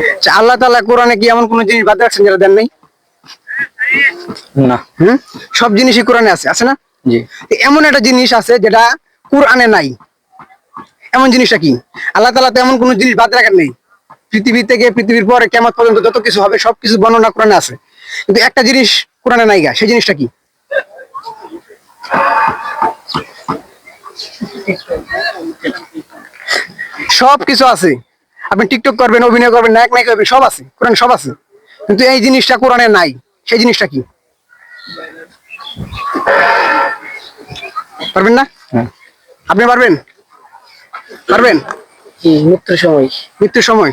আচ্ছা, আল্লাহ তাআলা কোরআনে কি এমন কোন জিনিস বাদ রাখছেন যেটা দেন নাই? না। হুম? সব জিনিসই কোরআনে আছে আছে না? জি। এমন একটা জিনিস আছে যেটা কোরআনে নাই। এমন জিনিসটা কি? আল্লাহ তাআলা তো এমন কোন জিনিস বাদ রাখেন নেই। পৃথিবী থেকে পৃথিবীর পরে কেমন পর্যন্ত যত কিছু হবে সবকিছু বর্ণনা কোরআনে আছে। কিন্তু একটা জিনিস কোরআনে নাই গা সেই জিনিসটা কি? সব কিছু আছে। আপনি টিকটক করবেন অভিনয় করবেন নায়ক নায়িকা হবেন সব আছে কোরআন সব আছে। কিন্তু এই জিনিসটা কোরআনে নাই সেই জিনিসটা কি? পারবেন না? হ্যাঁ। আপনি পারবেন? পারবেন? মৃত্যুর সময়। মৃত্যুর সময়।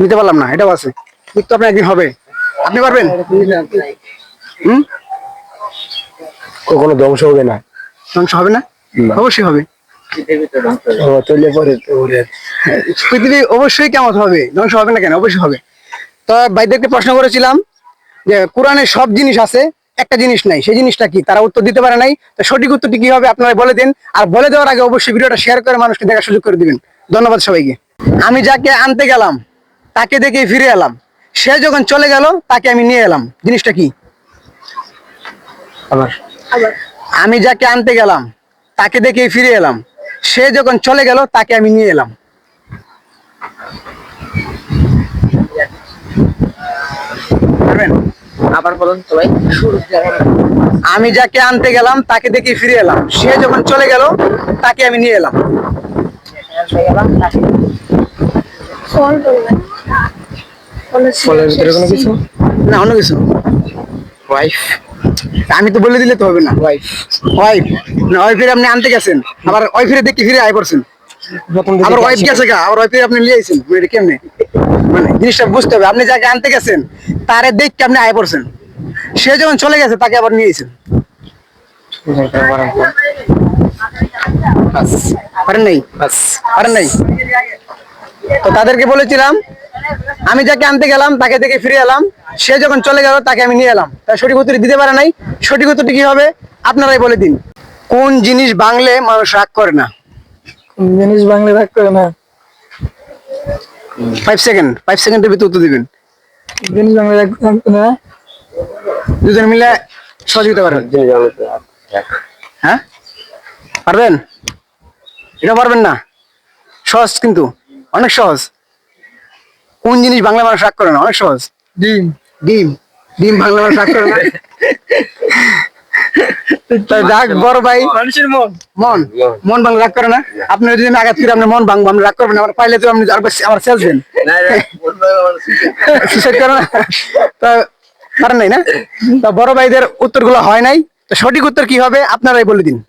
নিতে পারলাম না এটাও আছে। মৃত্যু আপনার একদিন হবে। আপনি পারবেন? হুম? কখনো ধ্বংস হবে না। ধ্বংস হবে না? না। অবশ্যই হবে। ও চলে পরে পৃথিবী অবশ্যই কেমন হবে? ধ্বংস হবে না কেন? অবশ্যই হবে। তো ভাইদেরকে প্রশ্ন করেছিলাম যে কোরআনে সব জিনিস আছে একটা জিনিস নাই। সেই জিনিসটা কি? তারা উত্তর দিতে পারে নাই। তো সঠিক উত্তরটি কি হবে আপনারা বলে দিন? আর বলে দেওয়ার আগে অবশ্যই ভিডিওটা শেয়ার করে মানুষকে দেখার সুযোগ করে দিবেন। ধন্যবাদ সবাইকে। আমি যাকে আনতে গেলাম তাকে দেখে ফিরে এলাম। সে যখন চলে গেল তাকে আমি নিয়ে এলাম। জিনিসটা কি? আবার। আমি যাকে আনতে গেলাম তাকে দেখে ফিরে এলাম। সে যখন চলে গেল তাকে আমি নিয়ে এলাম। পারবেন? আবার বলুন তো ভাই আমি যাকে আনতে গেলাম তাকে দেখে ফিরে এলাম। সে যখন চলে গেল তাকে আমি নিয়ে এলাম। ফলের ভিতরে কোনো কিছু? না অন্য কিছু। ওয়াইফ আমি তো বলে দিলে তো হবে না। ওয়াইফ ওয়াইফ না ওয়াইফের আপনি আনতে গেছেন আবার ওয়াইফের দেখে ফিরে আয় করছেন। আবার ওয়াইফ গেছে গা আবার ওয়াইফের আপনি নিয়ে আইছেন এটা কেমনে? মানে জিনিসটা বুঝতে হবে আপনি যাকে আনতে গেছেন তারে দেখে আপনি আয় করছেন। সে যখন চলে গেছে তাকে আবার নিয়ে আইছেন। পারেন নাই? পারেন নাই? তো তাদেরকে বলেছিলাম আমি যাকে আনতে গেলাম তাকে দেখে ফিরে এলাম। সে যখন চলে গেল তাকে আমি নিয়ে এলাম। তাই সঠিক উত্তর দিতে পারে নাই। সঠিক উত্তরটি কি হবে? আপনারাই বলে দিন। কোন জিনিস বাংলে মানুষ রাগ করে না? জিনিস বাংলা রাখ করে না? ফাইভ সেকেন্ড ফাইভ সেকেন্ডের ভিতরে উত্তর দিবেন। জিনিস বাংলা রাখ করে না? দুজন মিলে সহযোগিতা করেন। হ্যাঁ? পারবেন? এটা পারবেন না। সহজ কিন্তু অনেক সহজ। কোন জিনিস বাংলা মানুষ রাগ করে না? অনেক সহজ। ডিম। ডিম। ডিম বাংলা মানুষ রাগ করে না? তো বড় ভাই। মানুষের মন। মন। মন। বাংলা রাগ করে না? আপনি যদি আমি আঘাত করি আপনি মন ভাঙবো আপনি রাগ করবেন আমার পাইলে তো আপনি আর বেশি- আমার সেলস দেন। সুসাইড করে না। তো পারেন নাই না? তো বড় ভাইদের উত্তরগুলো হয় নাই। তো সঠিক উত্তর কি হবে? আপনারাই বলে দিন।